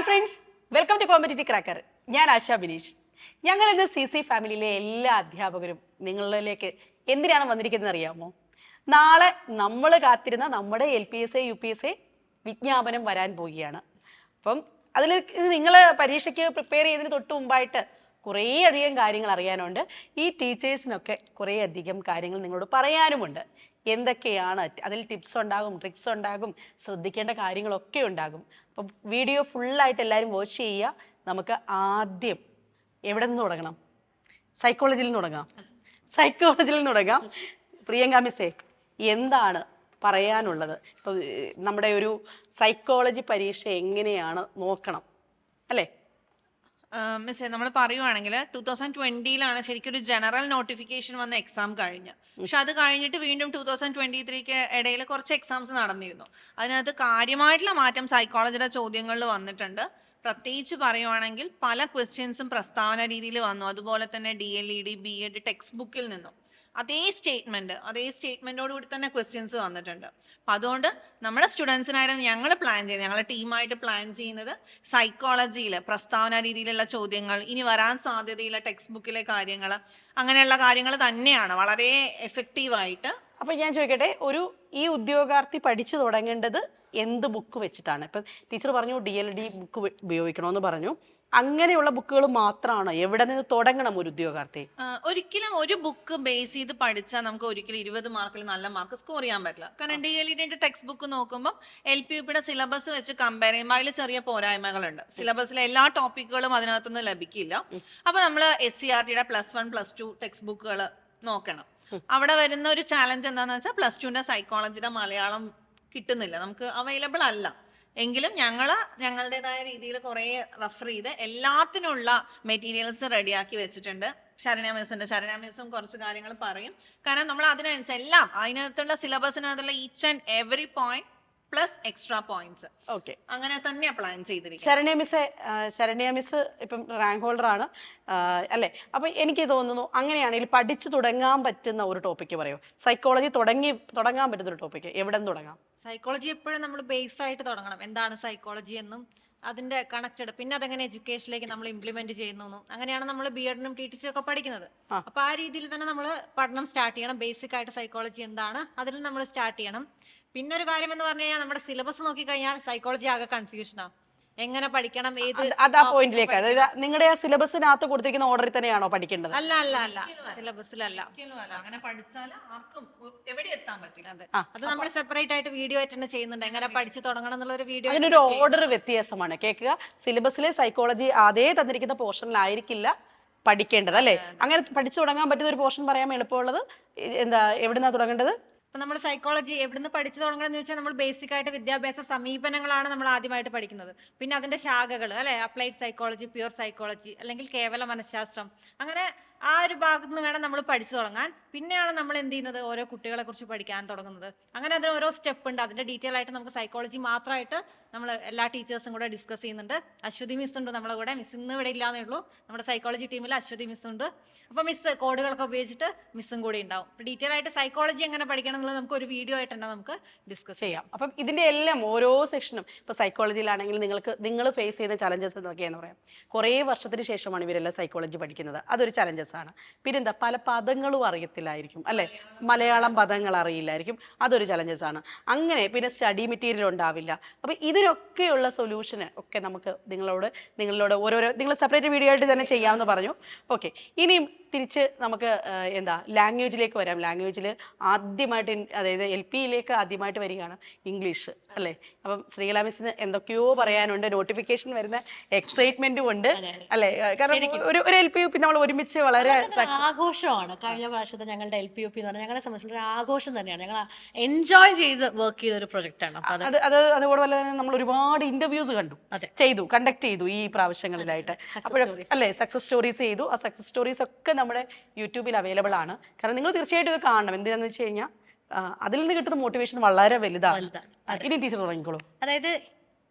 Hi friends welcome to competitive cracker ഞാൻ ആശാ ബിനീഷ്. ഞങ്ങൾ ഇന്ന് സി സി ഫാമിലിയിലെ എല്ലാ അധ്യാപകരും നിങ്ങളിലേക്ക് എന്തിനാണ് വന്നിരിക്കുന്നത് അറിയാമോ? നാളെ നമ്മൾ കാത്തിരുന്ന നമ്മുടെ L P S A U P S A വിജ്ഞാപനം വരാൻ പോവുകയാണ്. അപ്പം അതിൽ നിങ്ങൾ പരീക്ഷയ്ക്ക് പ്രിപ്പയർ ചെയ്തതിന് തൊട്ട് മുമ്പായിട്ട് കുറേ അധികം കാര്യങ്ങൾ അറിയാനുണ്ട്. ഈ ടീച്ചേഴ്സിനൊക്കെ കുറേ അധികം കാര്യങ്ങൾ നിങ്ങളോട് പറയാനുമുണ്ട്. എന്തൊക്കെയാണ്? അതിൽ ടിപ്സ് ഉണ്ടാകും ട്രിക്സ് ഉണ്ടാകും ശ്രദ്ധിക്കേണ്ട കാര്യങ്ങളൊക്കെ ഉണ്ടാകും. അപ്പം വീഡിയോ ഫുള്ളായിട്ട് എല്ലാവരും വാച്ച് ചെയ്യുക. നമുക്ക് ആദ്യം എവിടെ നിന്ന് തുടങ്ങണം? സൈക്കോളജിയിൽ നിന്ന് തുടങ്ങാം. സൈക്കോളജിയിൽ നിന്ന് തുടങ്ങാം. പ്രിയങ്ക മിസ്സേ എന്താണ് പറയാനുള്ളത്? ഇപ്പോൾ നമ്മുടെ ഒരു സൈക്കോളജി പരീക്ഷ എങ്ങനെയാണ് നോക്കണം? അല്ലേ? മിസ്സേ നമ്മൾ പറയുവാണെങ്കിൽ ടൂ തൗസൻഡ് ട്വന്റിയിലാണ് ശരിക്കും ഒരു ജനറൽ നോട്ടിഫിക്കേഷൻ വന്ന എക്സാം കഴിഞ്ഞ്. പക്ഷെ അത് കഴിഞ്ഞിട്ട് വീണ്ടും ടൂ തൗസൻഡ് ട്വന്റി ത്രീക്ക് ഇടയിൽ കുറച്ച് എക്സാംസ് നടന്നിരുന്നു. അതിനകത്ത് കാര്യമായിട്ടുള്ള മാറ്റം സൈക്കോളജിയുടെ ചോദ്യങ്ങളിൽ വന്നിട്ടുണ്ട്. പ്രത്യേകിച്ച് പറയുവാണെങ്കിൽ പല ക്വസ്റ്റ്യൻസും പ്രസ്താവന രീതിയിൽ വന്നു. അതുപോലെ തന്നെ D L E D B Ed text ബുക്കിൽ നിന്നും. അതേ സ്റ്റേറ്റ്മെന്റ് അതേ സ്റ്റേറ്റ്മെന്റോട് കൂടി തന്നെ ക്വസ്റ്റ്യൻസ് വന്നിട്ടുണ്ട്. അപ്പം അതുകൊണ്ട് നമ്മുടെ സ്റ്റുഡൻസിനായിട്ട് ഞങ്ങൾ പ്ലാൻ ചെയ്യുന്നത് ഞങ്ങളുടെ ടീമായിട്ട് പ്ലാൻ ചെയ്യുന്നത് സൈക്കോളജിയിൽ പ്രസ്താവന രീതിയിലുള്ള ചോദ്യങ്ങൾ ഇനി വരാൻ സാധ്യതയുള്ള ടെക്സ്റ്റ് ബുക്കിലെ കാര്യങ്ങൾ അങ്ങനെയുള്ള കാര്യങ്ങൾ തന്നെയാണ്. വളരെ എഫക്റ്റീവായിട്ട് അപ്പം ഞാൻ ചോദിക്കട്ടെ ഒരു ഈ ഉദ്യോഗാർത്ഥി പഠിച്ചു തുടങ്ങേണ്ടത് എന്ത് ബുക്ക് വെച്ചിട്ടാണ്? ഇപ്പം ടീച്ചർ പറഞ്ഞു ഡി എൽ ഡി ബുക്ക് ഉപയോഗിക്കണമെന്ന് പറഞ്ഞു. അങ്ങനെയുള്ള ബുക്കുകൾ മാത്രമാണോ എവിടെ നിന്ന് തുടങ്ങണം ഒരു ഉദ്യോഗാർത്ഥി? ഒരിക്കലും ഒരു ബുക്ക് ബേസ് ചെയ്ത് പഠിച്ചാൽ നമുക്ക് ഒരിക്കലും ഇരുപത് മാർക്കിൽ നല്ല മാർക്ക് സ്കോർ ചെയ്യാൻ പറ്റില്ല. കാരണം ഡി എൽ ഇഡിന്റെ ടെക്സ്റ്റ് ബുക്ക് നോക്കുമ്പോൾ എൽ പി യുടെ സിലബസ് വെച്ച് കമ്പയർ ചെയ്യുമ്പോൾ അതിൽ ചെറിയ പോരായ്മകളുണ്ട്. സിലബസിലെ എല്ലാ ടോപ്പിക്കുകളും അതിനകത്തുനിന്ന് ലഭിക്കില്ല. അപ്പൊ നമ്മൾ എസ് സി ആർ ടിയുടെ plus one plus two text ബുക്കുകൾ നോക്കണം. അവിടെ വരുന്ന ഒരു ചാലഞ്ച് എന്താണെന്ന് വെച്ചാൽ പ്ലസ് ടുവിന്റെ സൈക്കോളജിയുടെ മലയാളം കിട്ടുന്നില്ല. നമുക്ക് അവൈലബിൾ അല്ല. എങ്കിലും ഞങ്ങൾ ഞങ്ങളുടേതായ രീതിയിൽ കുറേ റെഫർ ചെയ്ത് എല്ലാത്തിനുള്ള മെറ്റീരിയൽസ് റെഡിയാക്കി വെച്ചിട്ടുണ്ട്. ശരണ്യ മിസ്സുണ്ട് ശരണ്യ മിസ്സും കുറച്ച് കാര്യങ്ങൾ പറയും. കാരണം നമ്മൾ അതിനനുസരിച്ച് എല്ലാം അതിനകത്തുള്ള സിലബസിനകത്തുള്ള each and every point plus extra points okay അങ്ങനെ തന്നെയാണ് പ്ലാൻ ചെയ്തിരിക്കുന്നത്. ശരണ്യ മിസ് ശരണ്യ മിസ് ഇപ്പം റാങ്ക് ഹോൾഡർ ആണ്. അല്ലെ? അപ്പം എനിക്ക് തോന്നുന്നു അങ്ങനെയാണെങ്കിൽ പഠിച്ചു തുടങ്ങാൻ പറ്റുന്ന ഒരു ടോപ്പിക്ക് പറയൂ. സൈക്കോളജി തുടങ്ങി തുടങ്ങാൻ പറ്റുന്ന ഒരു ടോപ്പിക്ക് എവിടെ നിന്ന് തുടങ്ങാം? സൈക്കോളജി എപ്പോഴും നമ്മൾ ബേസ് ആയിട്ട് തുടങ്ങണം. എന്താണ് സൈക്കോളജി എന്നും അതിന്റെ കണക്റ്റഡ് പിന്നെ അതെങ്ങനെ എഡ്യൂക്കേഷനിലേക്ക് നമ്മൾ ഇംപ്ലിമെന്റ് ചെയ്യുന്നു അങ്ങനെയാണ് നമ്മൾ ബി എഡിനും ടി ടി സി ഒക്കെ പഠിക്കുന്നത്. അപ്പൊ ആ രീതിയിൽ തന്നെ നമ്മൾ പഠനം സ്റ്റാർട്ട് ചെയ്യണം. ബേസിക് ആയിട്ട് സൈക്കോളജി എന്താണ്? അതിൽ നമ്മൾ സ്റ്റാർട്ട് ചെയ്യണം. പിന്നെ ഒരു കാര്യം എന്ന് പറഞ്ഞു കഴിഞ്ഞാൽ നമ്മുടെ സിലബസ് നോക്കി കഴിഞ്ഞാൽ സൈക്കോളജി ആകെ കൺഫ്യൂഷനാ എങ്ങനെ പഠിക്കണം ഏത് അത് ആ പോയിന്റിലേക്ക് അതായത് നിങ്ങളുടെ ആ സിലബസിനകത്ത് കൊടുത്തിരിക്കുന്ന ഓർഡറിൽ തന്നെയാണോ പഠിക്കേണ്ടത്? അല്ല അല്ല അല്ല. സിലബസിലല്ല അങ്ങനെ പഠിച്ചാൽ ആർക്കും എവിടെ എത്താൻ പറ്റില്ല. അത്. നമ്മൾ സെപ്പറേറ്റ് ആയിട്ട് വീഡിയോ ആയിട്ട് തന്നെ ചെയ്യുന്നുണ്ട്. എങ്ങനെ പഠിച്ചു തുടങ്ങണം എന്നുള്ള ഒരു വീഡിയോ അതിനൊരു ഓർഡർ വ്യത്യാസമാണ്. കേൾക്കുക. സിലബസിലെ സൈക്കോളജി അതേ തന്നിരിക്കുന്ന പോർഷനിലായിരിക്കില്ല പഠിക്കേണ്ടത് അല്ലേ? അങ്ങനെ പഠിച്ചു തുടങ്ങാൻ പറ്റുന്ന ഒരു പോർഷൻ പറയാൻ എളുപ്പമുള്ളത് എന്താ എവിടുന്നാ തുടങ്ങേണ്ടത്? ഇപ്പൊ നമ്മൾ സൈക്കോളജി എവിടുന്ന് പഠിച്ചു തുടങ്ങണം എന്ന് വെച്ചാൽ നമ്മൾ ബേസിക് ആയിട്ട് വിദ്യാഭ്യാസ സമീപനങ്ങളാണ് നമ്മൾ ആദ്യമായിട്ട് പഠിക്കുന്നത്. പിന്നെ അതിന്റെ ശാഖകൾ അല്ലെ? അപ്ലൈഡ് സൈക്കോളജി പ്യുവർ സൈക്കോളജി അല്ലെങ്കിൽ കേവല മനഃശാസ്ത്രം. അങ്ങനെ ആ ഒരു ഭാഗത്ത് നിന്ന് വേണം നമ്മൾ പഠിച്ചു തുടങ്ങാൻ. പിന്നെയാണ് നമ്മൾ എന്ത് ചെയ്യുന്നത്? ഓരോ കുട്ടികളെ കുറിച്ച് പഠിക്കാൻ തുടങ്ങുന്നത്. അങ്ങനെ അതിന് ഓരോ സ്റ്റെപ്പ് ഉണ്ട്. അതിന്റെ ഡീറ്റെയിൽ ആയിട്ട് നമുക്ക് സൈക്കോളജി മാത്രമായിട്ട് നമ്മൾ എല്ലാ ടീച്ചേഴ്സും കൂടെ ഡിസ്കസ് ചെയ്യുന്നുണ്ട്. അശ്വതി മിസ് ഉണ്ട് നമ്മളെ കൂടെ. മിസ് ഇന്ന് ഇവിടെ ഇല്ലാന്നേ ഉള്ളൂ. നമ്മുടെ സൈക്കോളജി ടീമിൽ അശ്വതി മിസ് ഉണ്ട്. അപ്പൊ മിസ് കോഡുകളൊക്കെ ഉപയോഗിച്ചിട്ട് മിസ്സും കൂടി ഉണ്ടാവും. ഡീറ്റെയിൽ ആയിട്ട് സൈക്കോളജി എങ്ങനെ പഠിക്കണം എന്നുള്ളത് നമുക്ക് ഒരു വീഡിയോ ആയിട്ട് തന്നെ നമുക്ക് ഡിസ്കസ് ചെയ്യാം. അപ്പം ഇതിന്റെ എല്ലാം ഓരോ സെക്ഷനും ഇപ്പൊ സൈക്കോളജിയിലാണെങ്കിൽ നിങ്ങൾക്ക് നിങ്ങൾ ഫേസ് ചെയ്യുന്ന ചലഞ്ചസ് എന്നൊക്കെയാണെന്ന് പറയാം. കുറേ വർഷത്തിന് ശേഷമാണ് ഇവരെല്ലാം സൈക്കോളജി പഠിക്കുന്നത്. അതൊരു ചലഞ്ചസ് ആണ്. പിന്നെന്താ പല പദങ്ങളും അറിയത്തില്ലായിരിക്കും അല്ലേ? മലയാളം പദങ്ങൾ അറിയില്ലായിരിക്കും അതൊരു ചലഞ്ചസ് ആണ്. അങ്ങനെ പിന്നെ സ്റ്റഡി മെറ്റീരിയൽ ഉണ്ടാവില്ല. അപ്പൊ ഇതിനൊക്കെയുള്ള സൊല്യൂഷന് ഒക്കെ നമുക്ക് നിങ്ങളോട് നിങ്ങളോട് ഓരോരോ നിങ്ങൾ സെപ്പറേറ്റ് വീഡിയോ ആയിട്ട് തന്നെ ചെയ്യാമെന്ന് പറഞ്ഞു. ഓക്കെ ഇനിയും തിരിച്ച് നമുക്ക് എന്താ ലാംഗ്വേജിലേക്ക് വരാം. ലാംഗ്വേജിൽ ആദ്യമായിട്ട് അതായത് എൽ പിയിലേക്ക് ആദ്യമായിട്ട് വരികയാണ് ഇംഗ്ലീഷ് അല്ലേ? അപ്പം ശ്രീകല മിസ്സിന് എന്തൊക്കെയോ പറയാനുണ്ട്. നോട്ടിഫിക്കേഷൻ വരുന്ന എക്സൈറ്റ്മെന്റും ഉണ്ട് അല്ലേ? കാരണം ഒരു ഒരു എൽ പി നമ്മൾ ഒരുമിച്ച് വളരെ അതൊരു ആഘോഷമാണ്. കഴിഞ്ഞ പ്രാവശ്യത്തെ ഞങ്ങളുടെ എൽ പി യു പി എന്ന് പറഞ്ഞാൽ ഞങ്ങളെ സംബന്ധിച്ചുള്ള ഒരു ആഘോഷം തന്നെയാണ്. ഞങ്ങൾ എൻജോയ് ചെയ്ത് വർക്ക് ചെയ്ത ഒരു പ്രൊജക്റ്റ് ആണ്. അത് അത് അത് അതുപോലെ തന്നെ നമ്മൾ ഒരുപാട് ഇന്റർവ്യൂസ് കണ്ടു. ചെയ്തു കണ്ടക്ട് ചെയ്തു ഈ പ്രാവശ്യങ്ങളിലായിട്ട്. അപ്പോഴൊക്കെ അല്ലേ സക്സസ് സ്റ്റോറീസ് ചെയ്തു. ആ സക്സസ് സ്റ്റോറീസ് ഒക്കെ നമ്മുടെ യൂട്യൂബിൽ അവൈലബിൾ ആണ്. കാരണം നിങ്ങൾ തീർച്ചയായിട്ടും ഇത് കാണണം. എന്തിനാന്ന് വെച്ച് കഴിഞ്ഞാൽ അതിൽ നിന്ന് കിട്ടുന്ന മോട്ടിവേഷൻ വളരെ വലുതാണ്. വലുതാണ്. ഇനി ടീച്ചർ തുടങ്ങിക്കോളൂ അതായത്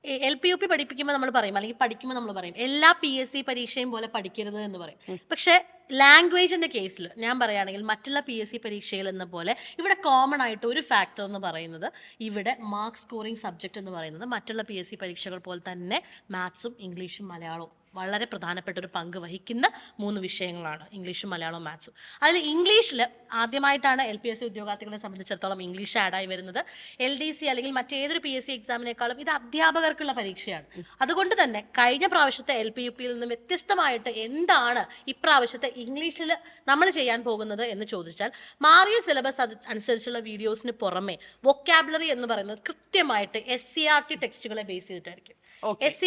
എൽ പി യു പി പഠിപ്പിക്കുമ്പോൾ നമ്മൾ പറയും അല്ലെങ്കിൽ പഠിക്കുമ്പോൾ നമ്മൾ പറയും എല്ലാ പി എസ് സി പരീക്ഷയും പോലെ പഠിക്കരുത് എന്ന് പറയും. പക്ഷേ ലാംഗ്വേജിന്റെ കേസിൽ ഞാൻ പറയുകയാണെങ്കിൽ മറ്റുള്ള പി എസ് സി പരീക്ഷകൾ എന്ന പോലെ ഇവിടെ കോമൺ ആയിട്ട് ഒരു ഫാക്ടർ എന്ന് പറയുന്നത് ഇവിടെ മാർക്ക് സ്കോറിംഗ് സബ്ജക്റ്റ് എന്ന് പറയുന്നത് മറ്റുള്ള പി എസ് സി പരീക്ഷകൾ പോലെ തന്നെ മാത്സും ഇംഗ്ലീഷും മലയാളവും. വളരെ പ്രധാനപ്പെട്ട ഒരു പങ്ക് വഹിക്കുന്ന മൂന്ന് വിഷയങ്ങളാണ് ഇംഗ്ലീഷും മലയാളവും മാത്സും. അതിൽ ഇംഗ്ലീഷിൽ ആദ്യമായിട്ടാണ് എൽ പി എസ് സി ഉദ്യോഗാർത്ഥികളെ സംബന്ധിച്ചിടത്തോളം ഇംഗ്ലീഷ് ആഡായി വരുന്നത്. എൽ ഡി സി അല്ലെങ്കിൽ മറ്റേതൊരു പി എസ് സി എക്സാമിനേക്കാളും ഇത് അധ്യാപകർക്കുള്ള പരീക്ഷയാണ്. അതുകൊണ്ട് തന്നെ കഴിഞ്ഞ പ്രാവശ്യത്തെ എൽ പി യു പിയിൽ നിന്ന് വ്യത്യസ്തമായിട്ട് എന്താണ് ഇപ്രാവശ്യത്തെ ഇംഗ്ലീഷിൽ നമ്മൾ ചെയ്യാൻ പോകുന്നത് എന്ന് ചോദിച്ചാൽ മാറിയ സിലബസ് അനുസരിച്ചുള്ള വീഡിയോസിന് പുറമെ വൊക്കാബുലറി എന്ന് പറയുന്നത് കൃത്യമായിട്ട് എസ് സി ആർ ടി ടെക്സ്റ്റുകളെ ബേസ് ചെയ്തിട്ടായിരിക്കും. എസ്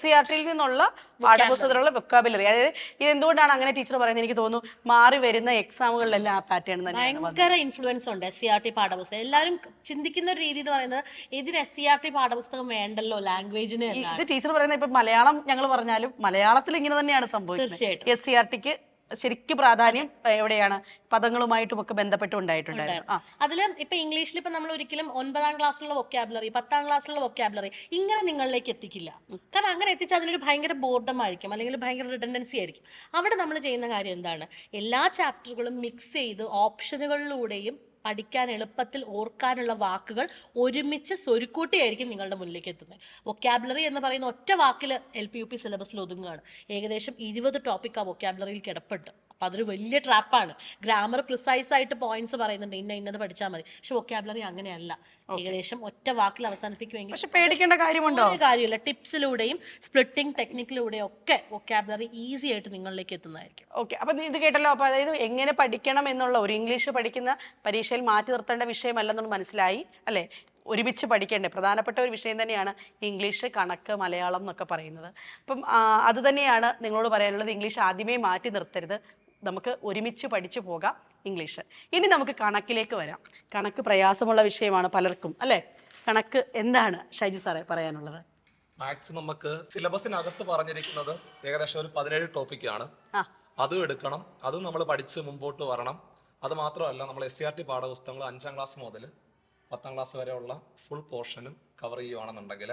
സി ആർ ടിയിൽ നിന്നുള്ള പാഠപുസ്തകത്തിലുള്ള വെക്കാബിലറി അതായത് ഇത് എന്തുകൊണ്ടാണ് അങ്ങനെ ടീച്ചർ പറയുന്നത് എനിക്ക് തോന്നുന്നു? മാറി വരുന്ന എക്സാമുകളിലെല്ലാം ആ പാറ്റേൺ തന്നെ. ഭയങ്കര ഇൻഫ്ലുവൻസ് ഉണ്ട് എസ് സി ആർ ടി പാഠപുസ്തകം. എല്ലാവരും ചിന്തിക്കുന്ന ഒരു രീതി എന്ന് പറയുന്നത് ഇതിന് എസ് സി ആർ ടി പാഠപുസ്തകം വേണ്ടല്ലോ ലാംഗ്വേജിന് ഇത് ടീച്ചർ പറയുന്നത് ഇപ്പൊ മലയാളം ഞങ്ങൾ പറഞ്ഞാലും മലയാളത്തിൽ ഇങ്ങനെ തന്നെയാണ് സംഭവിക്കുന്നത്. എസ് സി ആർ ടിക്ക് ശരിക്കും പ്രാധാന്യം എവിടെയാണ്? പദങ്ങളുമായിട്ടും ഒക്കെ ബന്ധപ്പെട്ട് ഉണ്ടായിട്ടുണ്ടായിരുന്നു ആ. അതിൽ ഇപ്പൊ ഇംഗ്ലീഷിൽ ഇപ്പൊ നമ്മൾ ഒരിക്കലും ഒൻപതാം ക്ലാസ്സിലുള്ള വൊക്കാബുലറി പത്താം ക്ലാസ്സിലുള്ള വൊക്കാബുലറി ഇങ്ങനെ നിങ്ങളിലേക്ക് എത്തിക്കില്ല. കാരണം അങ്ങനെ എത്തിച്ചാൽ അതിനൊരു ഭയങ്കര ബോർഡം ആയിരിക്കും അല്ലെങ്കിൽ ഭയങ്കര റിഡൻഡൻസി ആയിരിക്കും. അവിടെ നമ്മൾ ചെയ്യുന്ന കാര്യം എന്താണ്? എല്ലാ ചാപ്റ്ററുകളും മിക്സ് ചെയ്ത് ഓപ്ഷനുകളിലൂടെയും പഠിക്കാൻ എളുപ്പത്തിൽ ഓർക്കാനുള്ള വാക്കുകൾ ഒരുമിച്ച് സ്വരുക്കൂട്ടിയായിരിക്കും നിങ്ങളുടെ മുന്നിലേക്ക് എത്തുന്നത്. വൊക്കാബുലറി എന്ന് പറയുന്ന ഒറ്റ വാക്കിൽ എൽ പി യു പി സിലബസിൽ ഒതുങ്ങുകയാണ്. ഏകദേശം ഇരുപത് ടോപ്പിക് ആ വൊക്കാബുലറിയിൽ കിടപ്പുണ്ട്. അപ്പം അതൊരു വലിയ ട്രാപ്പാണ്. ഗ്രാമർ പ്രിസൈസ് ആയിട്ട് പോയിന്റ്സ് പറയുന്നുണ്ട്. ഇന്ന ഇന്നത് പഠിച്ചാൽ മതി. പക്ഷെ വൊക്കാബുലറി അങ്ങനെയല്ല. ഏകദേശം ഒറ്റ വാക്കിൽ അവസാനിപ്പിക്കുമെങ്കിൽ പക്ഷെ പേടിക്കേണ്ട കാര്യമുണ്ടോ? ഒരു കാര്യമില്ല. ടിപ്സിലൂടെയും സ്പ്ലിറ്റിംഗ് ടെക്നിക്കിലൂടെയും ഒക്കെ വൊക്കാബുലറി ഈസി ആയിട്ട് നിങ്ങളിലേക്ക് എത്തുന്നതായിരിക്കും. ഓക്കെ അപ്പൊ ഇത് കേട്ടല്ലോ. അപ്പൊ അതായത് എങ്ങനെ പഠിക്കണം എന്നുള്ള ഒരു ഇംഗ്ലീഷ് പഠിക്കുന്ന പരീക്ഷയിൽ മാറ്റി നിർത്തേണ്ട വിഷയമല്ലെന്നുള്ള മനസ്സിലായി അല്ലെ? ഒരുമിച്ച് പഠിക്കേണ്ടേ. പ്രധാനപ്പെട്ട ഒരു വിഷയം തന്നെയാണ് ഇംഗ്ലീഷ് കണക്ക് മലയാളം എന്നൊക്കെ പറയുന്നത്. അപ്പം അത് തന്നെയാണ് നിങ്ങളോട് പറയാനുള്ളത്. ഇംഗ്ലീഷ് ആദ്യമേ മാറ്റി നിർത്തരുത്. നമുക്ക് ഒരുമിച്ച് പഠിച്ചു പോകാം ഇംഗ്ലീഷ്. ഇനി നമുക്ക് കണക്കിലേക്ക് വരാം. കണക്ക് പ്രയാസമുള്ള വിഷയമാണ് പലർക്കും അല്ലേ? കണക്ക് എന്താണ് ഷൈജു സാറേ പറയാനുള്ളത്? മാത്സ് നമുക്ക് സിലബസിനകത്ത് പറഞ്ഞിരിക്കുന്നത് ഏകദേശം ഒരു പതിനേഴ് ടോപ്പിക്കാണ്. അതും എടുക്കണം അതും നമ്മൾ പഠിച്ച് മുമ്പോട്ട് വരണം. അത് മാത്രമല്ല നമ്മൾ എസ് സി ആർ ടി പാഠപുസ്തകങ്ങൾ അഞ്ചാം ക്ലാസ് മുതൽ പത്താം ക്ലാസ് വരെയുള്ള ഫുൾ പോർഷനും കവർ ചെയ്യുവാണെന്നുണ്ടെങ്കിൽ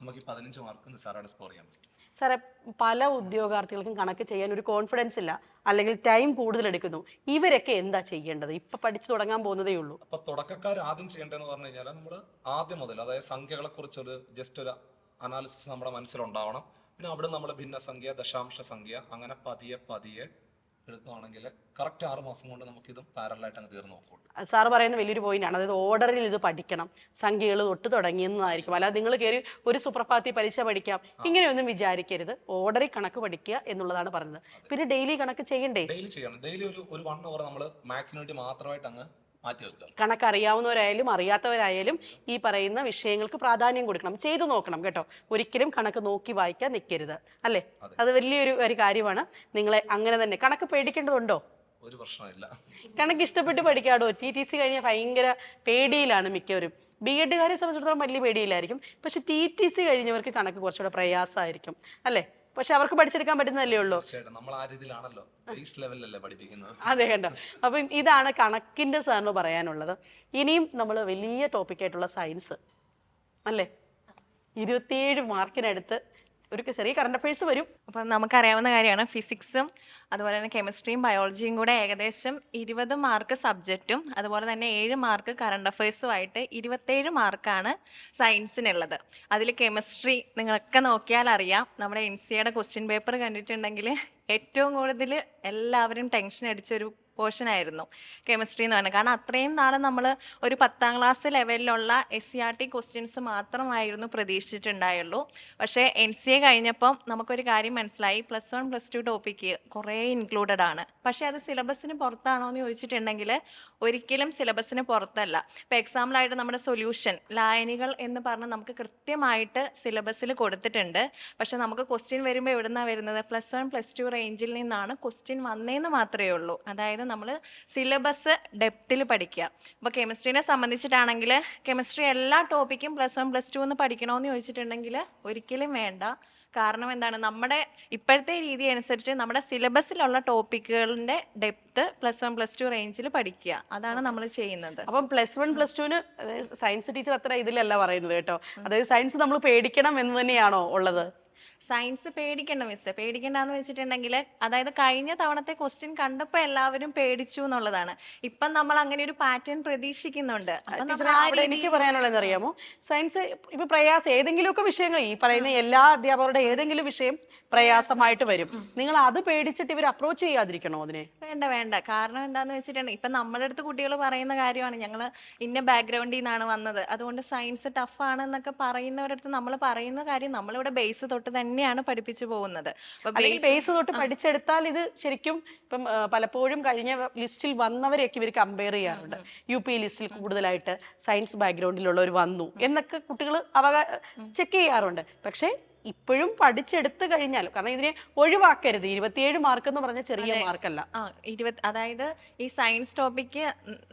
നമുക്ക് ഈ പതിനഞ്ച് മാർക്ക് നിസ്സാരമായിട്ട് സ്കോർ ചെയ്യാൻ പറ്റും. സാറേ പല ഉദ്യോഗാർത്ഥികൾക്കും കണക്ക് ചെയ്യാൻ ഒരു കോൺഫിഡൻസ് ഇല്ല. അല്ലെങ്കിൽ ടൈം കൂടുതൽ എടുക്കുന്നു. ഇവരൊക്കെ എന്താ ചെയ്യേണ്ടത്? ഇപ്പൊ പഠിച്ചു തുടങ്ങാൻ പോകുന്നതേ ഉള്ളൂ. അപ്പൊ തുടക്കക്കാർ ആദ്യം ചെയ്യേണ്ടതെന്ന് പറഞ്ഞു കഴിഞ്ഞാൽ നമ്മൾ ആദ്യം മുതൽ അതായത് സംഖ്യകളെ കുറിച്ചൊരു ജസ്റ്റ് ഒരു അനാലിസിസ് നമ്മുടെ മനസ്സിലുണ്ടാവണം. പിന്നെ അവിടെ നമ്മൾ ഭിന്നസംഖ്യ ദശാംശ സംഖ്യ അങ്ങനെ പതിയെ പതിയെ എടുക്കുകയാണെങ്കിൽ കറക്റ്റ് ആറ് മാസം കൊണ്ട് നമുക്ക് ഇതും പാരലായിട്ട് അങ്ങ് തീർന്നു നോക്കുള്ളൂ സാർ പറയുന്ന വലിയൊരു പോയിന്റ് ആണ്. അതായത് ഓർഡറിൽ ഇത് പഠിക്കണം. സംഖ്യകൾ തൊട്ട് തുടങ്ങിയെന്നതായിരിക്കും അല്ലാതെ നിങ്ങൾ കയറി ഒരു സുപ്രഭാതി പരീക്ഷ പഠിക്കാം. ഇങ്ങനെയൊന്നും വിചാരിക്കരുത്. ഓർഡറിൽ കണക്ക് പഠിക്കുക എന്നുള്ളതാണ് പറഞ്ഞത്. പിന്നെ ഡെയിലി കണക്ക് ചെയ്യണ്ടേ? ഡെയിലി ചെയ്യണം. ഡെയിലി ഒരു ഒരു വൺ അവർ നമ്മൾ മാത്സിന് വേണ്ടി മാത്രമായിട്ട് അങ്ങ് മാറ്റി വെക്കുക കണക്ക് അറിയാവുന്നവരായാലും അറിയാത്തവരായാലും ഈ പറയുന്ന വിഷയങ്ങൾക്ക് പ്രാധാന്യം കൊടുക്കണം. ചെയ്തു നോക്കണം കേട്ടോ. ഒരിക്കലും കണക്ക് നോക്കി വായിക്കാൻ നിൽക്കരുത്. അല്ലേ? അത്. വലിയൊരു ഒരു കാര്യമാണ്. നിങ്ങളെ അങ്ങനെ തന്നെ. കണക്ക് പേടിക്കേണ്ടതുണ്ടോ? ഒരു പ്രശ്നമില്ല. കണക്ക് ഇഷ്ടപ്പെട്ട് പഠിക്കാടോ ടി ടി സി കഴിഞ്ഞാൽ ഭയങ്കര പേടിയിലാണ് മിക്കവരും. ബി എഡുകാരെ സംബന്ധിച്ചിടത്തോളം വലിയ പേടിയില്ലായിരിക്കും. പക്ഷെ ടി ടി സി കഴിഞ്ഞവർക്ക് കണക്ക് കുറച്ചുകൂടെ പ്രയാസമായിരിക്കും. അല്ലേ? പക്ഷെ അവർക്ക് പഠിച്ചെടുക്കാൻ പറ്റുന്നതല്ലേ ഉള്ളൂ. അതെ കണ്ടോ? അപ്പം ഇതാണ് കണക്കിന്റെ സാറിന് പറയാനുള്ളത്. ഇനിയും നമ്മൾ വലിയ ടോപ്പിക്കായിട്ടുള്ള സയൻസ് അല്ലേ? ഇരുപത്തിയേഴ് മാർക്കിനടുത്ത് ഒരു ചെറിയ കറണ്ട് അഫയേഴ്സ് വരും. അപ്പം നമുക്കറിയാവുന്ന കാര്യമാണ് ഫിസിക്സും അതുപോലെ തന്നെ കെമിസ്ട്രിയും ബയോളജിയും കൂടെ ഏകദേശം ഇരുപത് മാർക്ക് സബ്ജക്റ്റും അതുപോലെ തന്നെ ഏഴ് മാർക്ക് കറണ്ട് അഫയേഴ്സുമായിട്ട് ഇരുപത്തേഴ് മാർക്കാണ് സയൻസിനുള്ളത് അതിൽ കെമിസ്ട്രി നിങ്ങളൊക്കെ നോക്കിയാൽ അറിയാം. നമ്മുടെ എൻ സിയുടെ ക്വസ്റ്റ്യൻ പേപ്പർ കണ്ടിട്ടുണ്ടെങ്കിൽ ഏറ്റവും കൂടുതൽ എല്ലാവരും ടെൻഷൻ അടിച്ചൊരു പോർഷൻ ആയിരുന്നു. കെമിസ്ട്രി എന്ന് പറയുന്നത്. കാരണം അത്രയും നാൾ നമ്മൾ ഒരു പത്താം ക്ലാസ് ലെവലിലുള്ള S C R T questions മാത്രമായിരുന്നു പ്രതീക്ഷിച്ചിട്ടുണ്ടായുള്ളൂ. പക്ഷേ എൻ സി എ കഴിഞ്ഞപ്പം നമുക്കൊരു കാര്യം മനസ്സിലായി. Plus one plus two topic കുറേ ഇൻക്ലൂഡഡ് ആണ്. പക്ഷേ അത് സിലബസിന് പുറത്താണോ എന്ന് ചോദിച്ചിട്ടുണ്ടെങ്കിൽ ഒരിക്കലും സിലബസിന് പുറത്തല്ല. ഇപ്പോൾ എക്സാമ്പിളായിട്ട് നമ്മുടെ സൊല്യൂഷൻ ലായനികൾ എന്ന് പറഞ്ഞ് നമുക്ക് കൃത്യമായിട്ട് സിലബസിൽ കൊടുത്തിട്ടുണ്ട്. പക്ഷേ നമുക്ക് ക്വസ്റ്റ്യൻ വരുമ്പോൾ എവിടുന്നാണ് വരുന്നത്? പ്ലസ് വൺ പ്ലസ് ടു റേഞ്ചിൽ നിന്നാണ് ക്വസ്റ്റ്യൻ വന്നതെന്ന് മാത്രമേ ഉള്ളൂ. അതായത് നമ്മൾ സിലബസ് ഡെപ്തിൽ പഠിക്കുക അപ്പോൾ കെമിസ്ട്രീനെ സംബന്ധിച്ചിട്ടാണെങ്കിൽ കെമിസ്ട്രി എല്ലാ ടോപ്പിക്കും പ്ലസ് വൺ പ്ലസ് ടു എന്ന് പഠിക്കണമെന്ന് ചോദിച്ചിട്ടുണ്ടെങ്കിൽ ഒരിക്കലും വേണ്ട. കാരണം എന്താണ്? നമ്മുടെ ഇപ്പോഴത്തെ രീതി അനുസരിച്ച് നമ്മുടെ സിലബസിലുള്ള ടോപ്പിക്കുകളുടെ depth plus one plus two റേഞ്ചിൽ പഠിക്കുക അതാണ് നമ്മൾ ചെയ്യുന്നത്. അപ്പം പ്ലസ് വൺ പ്ലസ് ടുവിന് സയൻസ് ടീച്ചർ അത്ര ഇതിലല്ല പറയുന്നത് കേട്ടോ. അതായത് സയൻസ് നമ്മൾ പേടിക്കണം എന്ന് തന്നെയാണോ ഉള്ളത്? സയൻസ് പേടിക്കണ്ട മിസ് പേടിക്കണ്ടെന്ന് വെച്ചിട്ടുണ്ടെങ്കിൽ അതായത് കഴിഞ്ഞ തവണത്തെ ക്വസ്റ്റ്യൻ കണ്ടപ്പോൾ എല്ലാവരും പേടിച്ചു എന്നുള്ളതാണ്. ഇപ്പം നമ്മൾ അങ്ങനെ ഒരു പാറ്റേൺ പ്രതീക്ഷിക്കുന്നുണ്ട്. എനിക്ക് പറയാനുള്ളത് അറിയാമോ? സയൻസ് ഇപ്പൊ പ്രയാസം ഏതെങ്കിലുമൊക്കെ വിഷയങ്ങൾ ഈ പറയുന്ന എല്ലാ അധ്യാപകരുടെ ഏതെങ്കിലും വിഷയം പ്രയാസമായിട്ട് വരും. നിങ്ങൾ അത് പേടിച്ചിട്ട് ഇവർ അപ്രോച്ച് ചെയ്യാതിരിക്കണോ അതിനെ? വേണ്ട വേണ്ട. കാരണം എന്താന്ന് വെച്ചിട്ടുണ്ടെങ്കിൽ ഇപ്പൊ നമ്മുടെ അടുത്ത് കുട്ടികൾ പറയുന്ന കാര്യമാണ് ഞങ്ങൾ ഇന്ന ബാക്ക്ഗ്രൗണ്ടിൽ നിന്നാണ് വന്നത്. അതുകൊണ്ട് സയൻസ് ടഫാണ് എന്നൊക്കെ പറയുന്നവരടുത്ത് നമ്മൾ പറയുന്ന കാര്യം നമ്മളിവിടെ ബേസ് തൊട്ട് തന്നെയാണ് പഠിപ്പിച്ചു പോകുന്നത്. ബേസ് തൊട്ട് പഠിച്ചെടുത്താൽ ഇത് ശരിക്കും ഇപ്പം പലപ്പോഴും കഴിഞ്ഞ ലിസ്റ്റിൽ വന്നവരെയൊക്കെ ഇവർ കമ്പയർ ചെയ്യാറുണ്ട്. യു പി ലിസ്റ്റിൽ കൂടുതലായിട്ട് സയൻസ് ബാക്ക്ഗ്രൗണ്ടിലുള്ളവർ വന്നു എന്നൊക്കെ കുട്ടികൾ അവകാ ചെക്ക് ചെയ്യാറുണ്ട്. പക്ഷേ ഇപ്പോഴും പഠിച്ചെടുത്തു കഴിഞ്ഞാൽ കാരണം ഇതിനെ ഒഴിവാക്കരുത്. ഇരുപത്തിയേഴ് മാർക്ക് എന്ന് പറഞ്ഞ ചെറിയ മാർക്കല്ല അതായത് ഈ സയൻസ് ടോപ്പിക്ക്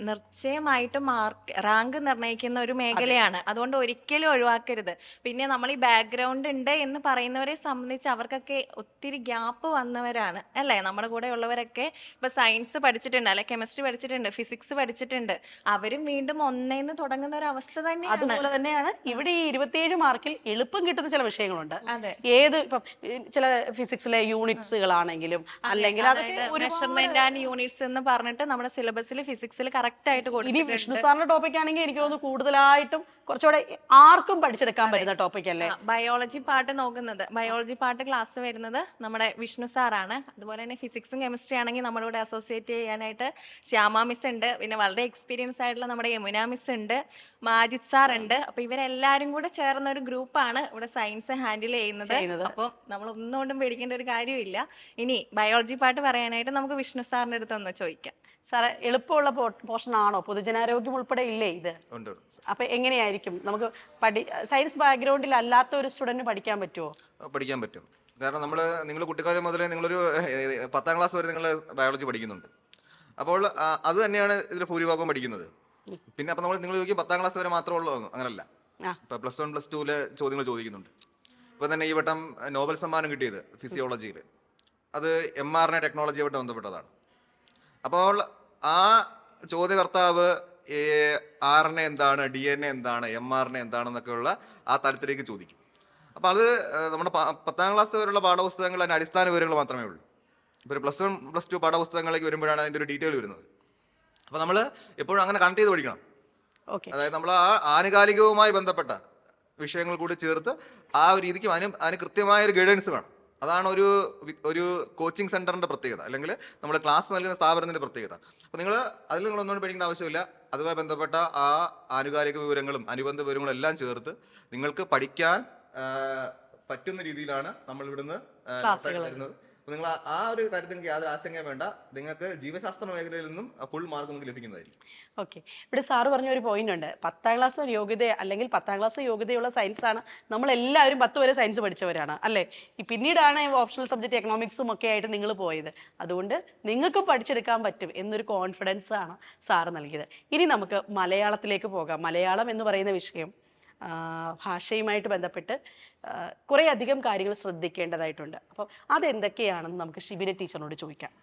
നിശ്ചയമായിട്ട് മാർക്ക് റാങ്ക് നിർണയിക്കുന്ന ഒരു മേഖലയാണ്. അതുകൊണ്ട് ഒരിക്കലും ഒഴിവാക്കരുത്. പിന്നെ നമ്മൾ ഈ ബാക്ക്ഗ്രൗണ്ട് ഉണ്ട് എന്ന് പറയുന്നവരെ സംബന്ധിച്ച് അവർക്കൊക്കെ ഒത്തിരി ഗ്യാപ്പ് വന്നവരാണ്. അല്ലേ? നമ്മുടെ കൂടെ ഉള്ളവരൊക്കെ ഇപ്പൊ സയൻസ് പഠിച്ചിട്ടുണ്ട് അല്ലെ കെമിസ്ട്രി പഠിച്ചിട്ടുണ്ട് ഫിസിക്സ് പഠിച്ചിട്ടുണ്ട്. അവരും വീണ്ടും ഒന്നേന്ന് തുടങ്ങുന്ന ഒരു അവസ്ഥ തന്നെയാണ്. അതുപോലെ തന്നെയാണ് ഇവിടെ ഈ ഇരുപത്തിയേഴ് മാർക്കിൽ എളുപ്പം കിട്ടുന്ന ചില വിഷയങ്ങളുണ്ട്. ഏത് ഇപ്പം ചില ഫിസിക്സിലെ യൂണിറ്റ്സുകളാണെങ്കിലും അല്ലെങ്കിൽ അതൊക്കെ മെഷർമെന്റ് ആൻഡ് യൂണിറ്റ്സ് എന്ന് പറഞ്ഞിട്ട് നമ്മുടെ സിലബസിൽ ഫിസിക്സിൽ കറക്റ്റ് ആയിട്ട് ഇനി വിഷ്ണു സാറിന്റെ ടോപ്പിക് ആണെങ്കിൽ എനിക്ക് തോന്നുന്നു കൂടുതലായിട്ടും കുറച്ചുകൂടെ ആർക്കും പഠിച്ചെടുക്കാൻ പറ്റുന്ന ടോപ്പിക് അല്ലേ? ബയോളജി പാട്ട് നോക്കുന്നത്. ബയോളജി പാട്ട് ക്ലാസ് വരുന്നത് നമ്മുടെ വിഷ്ണു സാറാണ്. അതുപോലെ തന്നെ ഫിസിക്സും കെമിസ്ട്രി ആണെങ്കിൽ നമ്മുടെ കൂടെ അസോസിയേറ്റ് ചെയ്യാനായിട്ട് ശ്യാമ മിസ് ഉണ്ട്. പിന്നെ വളരെ എക്സ്പീരിയൻസ് ആയിട്ടുള്ള നമ്മുടെ യമുന മിസ് ഉണ്ട്. മാജിദ് സാർ ഉണ്ട്. അപ്പൊ ഇവരെല്ലാരും കൂടെ ചേർന്ന ഒരു ഗ്രൂപ്പാണ് ഇവിടെ സയൻസ് ഹാൻഡിൽ ചെയ്യുന്നത്. ചെയ്യുന്നത്. അപ്പോൾ നമ്മൾ ഒന്നുകൊണ്ടും പേടിക്കേണ്ട ഒരു കാര്യമില്ല. ഇനി ബയോളജി പാട്ട് പറയാനായിട്ട് നമുക്ക് വിഷ്ണു സാറിന്റെ അടുത്ത് ഒന്ന് ചോദിക്കാം. സാറെ എളുപ്പമുള്ള പോർഷൻ ആണോ പൊതുജനാരോഗ്യം ഉൾപ്പെടെ ഇല്ലേ ഇത്? ഉണ്ട് അപ്പൊ എങ്ങനെയായിരിക്കും? നമുക്ക് പഠി സയൻസ് ബാക്ക്ഗ്രൗണ്ടിൽ അല്ലാത്ത ഒരു സ്റ്റുഡന്റ് പഠിക്കാൻ പറ്റുമോ പഠിക്കാൻ പറ്റും. കാരണം നമ്മൾ നിങ്ങൾ കുട്ടിക്കാലം മുതലേ നിങ്ങളൊരു പത്താം ക്ലാസ് വരെ നിങ്ങൾ ബയോളജി പഠിക്കുന്നുണ്ട്. അപ്പോൾ അത് തന്നെയാണ് ഇതിൽ ഭൂരിഭാഗം പഠിക്കുന്നത്. പിന്നെ അപ്പം നമ്മൾ നിങ്ങൾ ചോദിക്കും പത്താം ക്ലാസ് വരെ മാത്രമേ ഉള്ളൂ അങ്ങനല്ല. ഇപ്പം പ്ലസ് വൺ പ്ലസ് ടുവിലെ ചോദ്യങ്ങൾ ചോദിക്കുന്നുണ്ട്. ഇപ്പം തന്നെ ഈ വട്ടം നോബൽ സമ്മാനം കിട്ടിയത് ഫിസിയോളജിയിൽ അത് എം ആർ എ ടെക്നോളജിയുമായിട്ട് ബന്ധപ്പെട്ടതാണ്. അപ്പോൾ ആ ചോദ്യകർത്താവ് ആർ എൻ എ എന്താണ് ഡി എൻ എ എന്താണ് എം ആർ എൻ എ എന്താണെന്നൊക്കെയുള്ള ആ തലത്തിലേക്ക് ചോദിക്കും. അപ്പോൾ അത് നമ്മുടെ പത്താം ക്ലാസ് വരെയുള്ള പാഠപുസ്തകങ്ങൾ അതിന്റെ അടിസ്ഥാന വിവരങ്ങൾ മാത്രമേ ഉള്ളൂ. ഇപ്പോൾ പ്ലസ് വൺ പ്ലസ് ടു പാഠപുസ്തകങ്ങളിലേക്ക് വരുമ്പോഴാണ് അതിന്റെ ഒരു ഡീറ്റെയിൽ വരുന്നത്. അപ്പോൾ നമ്മൾ എപ്പോഴും അങ്ങനെ കണക്ട് ചെയ്ത് പഠിക്കണം. ഓക്കെ. അതായത് നമ്മൾ ആ ആനുകാലികവുമായി ബന്ധപ്പെട്ട വിഷയങ്ങൾ കൂടി ചേർത്ത് ആ ഒരു രീതിക്ക് അതിന് അതിന് കൃത്യമായ ഒരു ഗൈഡൻസ് വേണം. അതാണ് ഒരു ഒരു കോച്ചിങ് സെന്ററിന്റെ പ്രത്യേകത. അല്ലെങ്കിൽ നമ്മൾ ക്ലാസ് നൽകുന്ന സ്ഥാപനത്തിന്റെ പ്രത്യേകത. അപ്പോൾ നിങ്ങൾ അതിൽ നിങ്ങൾ ഒന്നുകൊണ്ട് പേടിക്കേണ്ട ആവശ്യമില്ല. അതുമായി ബന്ധപ്പെട്ട ആ ആനുകാലിക വിവരങ്ങളും അനുബന്ധ വിവരങ്ങളും എല്ലാം ചേർത്ത് നിങ്ങൾക്ക് പഠിക്കാൻ പറ്റുന്ന രീതിയിലാണ് നമ്മൾ ഇവിടുന്ന് തരുന്നത്. അപ്പോൾ നിങ്ങൾ ആ- ഒരു കാര്യത്തിൽ യാതൊരു ആശങ്കയും വേണ്ട. നിങ്ങൾക്ക് ജീവശാസ്ത്ര മേഖലയിൽ നിന്നും ഫുൾ മാർക്ക് നിങ്ങൾക്ക് ലഭിക്കുന്നതായിരിക്കും. ഓക്കെ ഇവിടെ സാറ് പറഞ്ഞ ഒരു പോയിന്റ് ഉണ്ട്. പത്താം ക്ലാസ് യോഗ്യത അല്ലെങ്കിൽ പത്താം ക്ലാസ് യോഗ്യതയുള്ള സയൻസ് ആണ് നമ്മൾ എല്ലാവരും പത്ത് വരെ സയൻസ് പഠിച്ചവരാണ് അല്ലേ? പിന്നീടാണ് ഓപ്ഷണൽ സബ്ജക്റ്റ് എക്കണോമിക്സും ഒക്കെ ആയിട്ട് നിങ്ങൾ പോയത്. അതുകൊണ്ട് നിങ്ങൾക്കും പഠിച്ചെടുക്കാൻ പറ്റും എന്നൊരു കോൺഫിഡൻസ് ആണ് സാറ് നൽകിയത്. ഇനി നമുക്ക് മലയാളത്തിലേക്ക് പോകാം. മലയാളം എന്ന് പറയുന്ന വിഷയം. ഭാഷയുമായിട്ട് ബന്ധപ്പെട്ട് കുറേയധികം കാര്യങ്ങൾ ശ്രദ്ധിക്കേണ്ടതായിട്ടുണ്ട്. അപ്പോൾ അതെന്തൊക്കെയാണെന്ന് നമുക്ക് ഷിബിനെ ടീച്ചറിനോട് ചോദിക്കാം.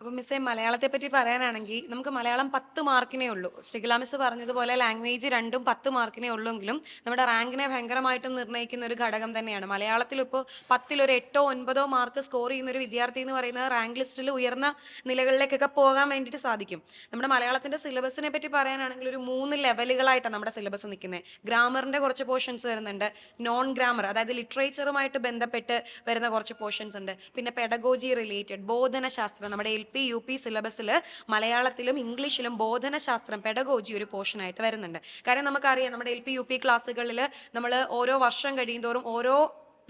അപ്പോൾ മിസ്സേ മലയാളത്തെ പറ്റി പറയാനാണെങ്കിൽ നമുക്ക് മലയാളം പത്ത് മാർക്കിനേ ഉള്ളൂ. ശ്രീകല മിസ് പറഞ്ഞതുപോലെ ലാംഗ്വേജ് രണ്ടും പത്ത് മാർക്കിനേ ഉള്ളെങ്കിലും നമ്മുടെ റാങ്കിനെ ഭയങ്കരമായിട്ടും നിർണയിക്കുന്ന ഒരു ഘടകം തന്നെയാണ്. മലയാളത്തിൽ ഇപ്പോൾ പത്തിലൊരു എട്ടോ ഒൻപതോ മാർക്ക് സ്കോർ ചെയ്യുന്ന ഒരു വിദ്യാർത്ഥി എന്ന് പറയുന്നത് റാങ്ക് ലിസ്റ്റിൽ ഉയർന്ന നിലകളിലേക്കൊക്കെ പോകാൻ വേണ്ടിയിട്ട് സാധിക്കും. നമ്മുടെ മലയാളത്തിന്റെ സിലബസിനെ പറ്റി പറയാനാണെങ്കിൽ ഒരു മൂന്ന് ലെവലുകളായിട്ടാണ് നമ്മുടെ സിലബസ് നിൽക്കുന്നത്. ഗ്രാമറിന്റെ കുറച്ച് പോർഷൻസ് വരുന്നുണ്ട്. നോൺ ഗ്രാമർ അതായത് ലിറ്ററേച്ചറുമായിട്ട് ബന്ധപ്പെട്ട് വരുന്ന കുറച്ച് പോർഷൻസ് ഉണ്ട്. പിന്നെ പെഡഗോജി റിലേറ്റഡ് ബോധനശാസ്ത്രം നമ്മുടെ എൽ പി യു പി സിലബസിൽ മലയാളത്തിലും ഇംഗ്ലീഷിലും ബോധനശാസ്ത്രം പെഡഗോജി ഒരു പോർഷനായിട്ട് വരുന്നുണ്ട്. കാര്യം നമുക്കറിയാം നമ്മുടെ എൽ പി യു പി ക്ലാസ്സുകളിൽ നമ്മൾ ഓരോ വർഷം കഴിയുന്തോറും ഓരോ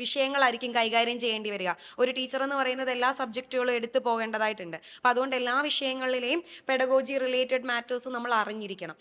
വിഷയങ്ങളായിരിക്കും കൈകാര്യം ചെയ്യേണ്ടി വരിക. ഒരു ടീച്ചർ എന്ന് പറയുന്നത് എല്ലാ സബ്ജക്റ്റുകളും എടുത്തു പോകേണ്ടതായിട്ടുണ്ട്. അപ്പോൾ അതുകൊണ്ട് എല്ലാ വിഷയങ്ങളിലെയും പെഡഗോജി റിലേറ്റഡ് മാറ്റേഴ്സ് നമ്മൾ അറിഞ്ഞിരിക്കണം.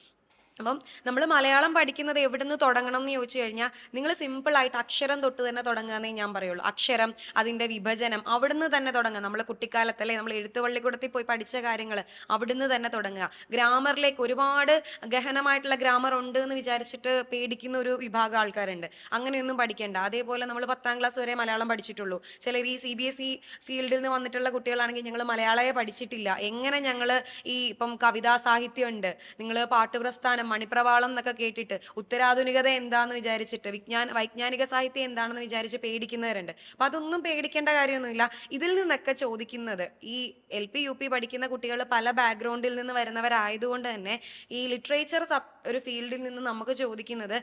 അപ്പം നമ്മൾ മലയാളം പഠിക്കുന്നത് എവിടുന്ന് തുടങ്ങണം എന്ന് ചോദിച്ചു കഴിഞ്ഞാൽ നിങ്ങൾ സിമ്പിളായിട്ട് അക്ഷരം തൊട്ട് തന്നെ തുടങ്ങുകയെന്നേ ഞാൻ പറയുള്ളൂ. അക്ഷരം അതിന്റെ വിഭജനം അവിടുന്ന് തന്നെ തുടങ്ങുക. നമ്മൾ കുട്ടിക്കാലത്തല്ലേ നമ്മൾ എഴുത്തുപള്ളിക്കൂടത്തിൽ പോയി പഠിച്ച കാര്യങ്ങൾ അവിടുന്ന് തന്നെ തുടങ്ങുക. ഗ്രാമറിലേക്ക് ഒരുപാട് ഗഹനമായിട്ടുള്ള ഗ്രാമർ ഉണ്ട് എന്ന് വിചാരിച്ചിട്ട് പേടിക്കുന്ന ഒരു വിഭാഗം ആൾക്കാരുണ്ട്. അങ്ങനെയൊന്നും പഠിക്കേണ്ട. അതേപോലെ നമ്മൾ പത്താം ക്ലാസ് വരെ മലയാളം പഠിച്ചിട്ടുള്ളൂ. ചിലർ ഈ സി ബി എസ് ഇ ഫീൽഡിൽ നിന്ന് വന്നിട്ടുള്ള കുട്ടികളാണെങ്കിൽ ഞങ്ങൾ മലയാളമേ പഠിച്ചിട്ടില്ല. എങ്ങനെ ഞങ്ങൾ ഈ ഇപ്പം കവിതാ സാഹിത്യമുണ്ട് നിങ്ങൾ പാട്ടുപ്രസ്ഥാനം മണിപ്രവാളം എന്നൊക്കെ കേട്ടിട്ട് ഉത്തരാധുനികത എന്താന്ന് വിചാരിച്ചിട്ട് വിജ്ഞാന വൈജ്ഞാനിക സാഹിത്യം എന്താണെന്ന് വിചാരിച്ച് പേടിക്കുന്നവരുണ്ട്. അപ്പം അതൊന്നും പേടിക്കേണ്ട കാര്യമൊന്നുമില്ല. ഇതിൽ നിന്നൊക്കെ ചോദിക്കുന്നത് ഈ എൽ പി യു പി പഠിക്കുന്ന കുട്ടികൾ പല ബാക്ക്ഗ്രൗണ്ടിൽ നിന്ന് വരുന്നവരായതുകൊണ്ട് തന്നെ ഈ ലിറ്ററേച്ചർ സബ് ഒരു ഫീൽഡിൽ നിന്ന് നമുക്ക് ചോദിക്കുന്നത്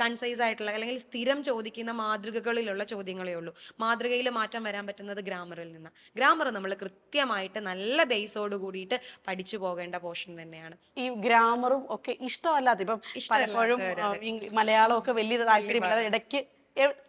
കൺസൈസ് ആയിട്ടുള്ള അല്ലെങ്കിൽ സ്ഥിരം ചോദിക്കുന്ന മാതൃകകളിലുള്ള ചോദ്യങ്ങളേ ഉള്ളൂ. മാതൃകയിൽ മാറ്റം വരാൻ പറ്റുന്നത് ഗ്രാമറിൽ നിന്ന്. ഗ്രാമർ നമ്മൾ കൃത്യമായിട്ട് നല്ല ബേസോട് കൂടിയിട്ട് പഠിച്ചു പോകേണ്ട പോർഷൻ തന്നെയാണ്. ഈ ഗ്രാമറും ഒക്കെ ഇഷ്ടമല്ലാത്ത ഇപ്പം പലപ്പോഴും മലയാളമൊക്കെ വലിയ താല്പര്യമില്ലാതെ ഇടയ്ക്ക്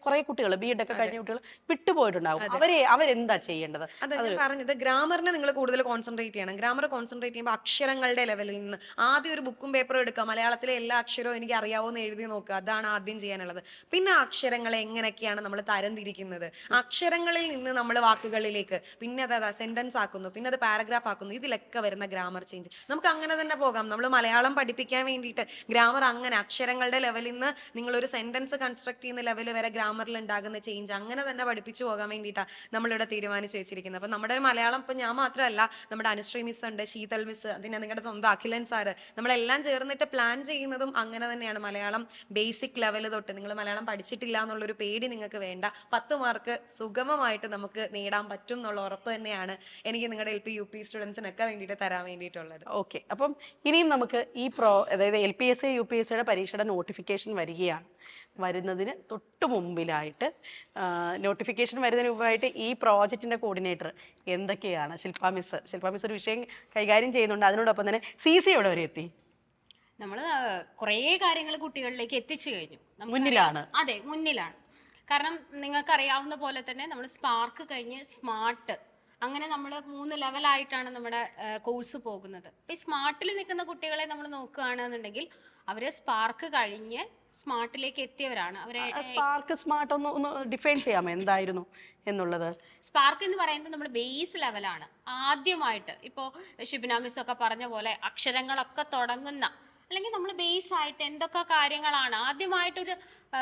കുറെ കുട്ടികൾ ബി എഡ് ഒക്കെ കഴിഞ്ഞ കുട്ടികൾ വിട്ടുപോയിട്ടുണ്ടാവും. അവരെ അവരെന്താ ചെയ്യേണ്ടത്? അതെ പറഞ്ഞത് ഗ്രാമറിനെ നിങ്ങൾ കൂടുതൽ കോൺസെൻട്രേറ്റ് ചെയ്യണം. ഗ്രാമർ കോൺസെൻട്രേറ്റ് ചെയ്യുമ്പോൾ അക്ഷരങ്ങളുടെ ലെവലിൽ നിന്ന് ആദ്യം ഒരു ബുക്കും പേപ്പറും എടുക്കുക മലയാളത്തിലെ എല്ലാ അക്ഷരവും എനിക്ക് അറിയാവോ എന്ന് എഴുതി നോക്കുക. അതാണ് ആദ്യം ചെയ്യാനുള്ളത്. പിന്നെ അക്ഷരങ്ങൾ അക്ഷരങ്ങളെ എങ്ങനെയൊക്കെയാണ് നമ്മൾ തരംതിരിക്കുന്നത്? അക്ഷരങ്ങളിൽ നിന്ന് നമ്മൾ വാക്കുകളിലേക്ക് പിന്നെ അത് അതാ സെന്റൻസ് ആക്കുന്നു. പിന്നെ അത് പാരഗ്രാഫ് ആക്കുന്നു. ഇതിലൊക്കെ വരുന്ന ഗ്രാമർ ചേഞ്ച് നമുക്ക് അങ്ങനെ തന്നെ പോകാം. നമ്മൾ മലയാളം പഠിപ്പിക്കാൻ വേണ്ടിയിട്ട് ഗ്രാമർ അങ്ങനെ അക്ഷരങ്ങളുടെ ലെവലിൽ നിന്ന് നിങ്ങളൊരു സെന്റൻസ് കൺസ്ട്രക്ട് ചെയ്യുന്ന ലെവൽ വരെ ഗ്രാമറിൽ ഉണ്ടാകുന്ന ചേഞ്ച് അങ്ങനെ തന്നെ പഠിപ്പിച്ചു പോകാൻ വേണ്ടിയിട്ടാണ് നമ്മളിവിടെ തീരുമാനിച്ചു വെച്ചിരിക്കുന്നത് അപ്പം നമ്മുടെ മലയാളം ഇപ്പം ഞാൻ മാത്രമല്ല നമ്മുടെ അനുശ്രീ മിസ് ഉണ്ട് ശീതൾ മിസ് പിന്നെ നിങ്ങളുടെ സ്വന്തം അഖിലൻ സാറ് നമ്മളെല്ലാം ചേർന്നിട്ട് പ്ലാൻ ചെയ്യുന്നതും അങ്ങനെ തന്നെയാണ്. മലയാളം ബേസിക് ലെവൽ തൊട്ട് നിങ്ങൾ മലയാളം പഠിച്ചിട്ടില്ല എന്നുള്ളൊരു പേടി നിങ്ങൾക്ക് വേണ്ട. പത്ത് മാർക്ക് സുഗമമായിട്ട് നമുക്ക് നേടാൻ പറ്റും എന്നുള്ള ഉറപ്പ് തന്നെയാണ് എനിക്ക് നിങ്ങളുടെ എൽ പി യു പി സ്റ്റുഡൻസിനൊക്കെ വേണ്ടിയിട്ട് തരാൻ വേണ്ടിയിട്ടുള്ളത്. ഓക്കെ അപ്പം ഇനിയും നമുക്ക് ഈ പ്രോ അതായത് L P S U P S സിയുടെ പരീക്ഷയുടെ നോട്ടിഫിക്കേഷൻ വരികയാണ്. വരുന്നതിന് തൊട്ട് മുമ്പിലായിട്ട് നോട്ടിഫിക്കേഷൻ വരുന്നതിന് മുമ്പായിട്ട് ഈ പ്രോജക്റ്റിന്റെ കോർഡിനേറ്റർ എന്തൊക്കെയാണ്? ശില്പ മിസ് ശില്പ മിസ് ഒരു വിഷയം കൈകാര്യം ചെയ്യുന്നുണ്ട്. അതിനോടൊപ്പം തന്നെ സി സി എവിടെ വരെ എത്തി? നമ്മൾ കുറേ കാര്യങ്ങൾ കുട്ടികളിലേക്ക് എത്തിച്ചു കഴിഞ്ഞു. മുന്നിലാണ്. അതെ മുന്നിലാണ്. കാരണം നിങ്ങൾക്കറിയാവുന്ന പോലെ തന്നെ നമ്മൾ സ്പാർക്ക് കഴിഞ്ഞ് സ്മാർട്ട് അങ്ങനെ നമ്മൾ മൂന്ന് ലെവലായിട്ടാണ് നമ്മുടെ കോഴ്സ് പോകുന്നത്. അപ്പോൾ ഈ സ്മാർട്ടിൽ നിൽക്കുന്ന കുട്ടികളെ നമ്മൾ നോക്കുകയാണെന്നുണ്ടെങ്കിൽ അവർ സ്പാർക്ക് കഴിഞ്ഞ് സ്മാർട്ടിലേക്ക് എത്തിയവരാണ്. അവരെ സ്പാർക്ക് സ്മാർട്ട് ഒന്ന് ഒന്ന് ഡിഫൈൻ ചെയ്യാമോ? എന്തായിരുന്നു എന്നുള്ളത്? സ്പാർക്ക് എന്ന് പറയുന്നത് നമ്മൾ ബേസ് ലെവലാണ് ആദ്യമായിട്ട് ഇപ്പോൾ ഷിബിന മിസ് ഒക്കെ പറഞ്ഞ പോലെ അക്ഷരങ്ങളൊക്കെ തുടങ്ങുന്ന അല്ലെങ്കിൽ നമ്മൾ ബേസ് ആയിട്ട് എന്തൊക്കെ കാര്യങ്ങളാണ്? ആദ്യമായിട്ടൊരു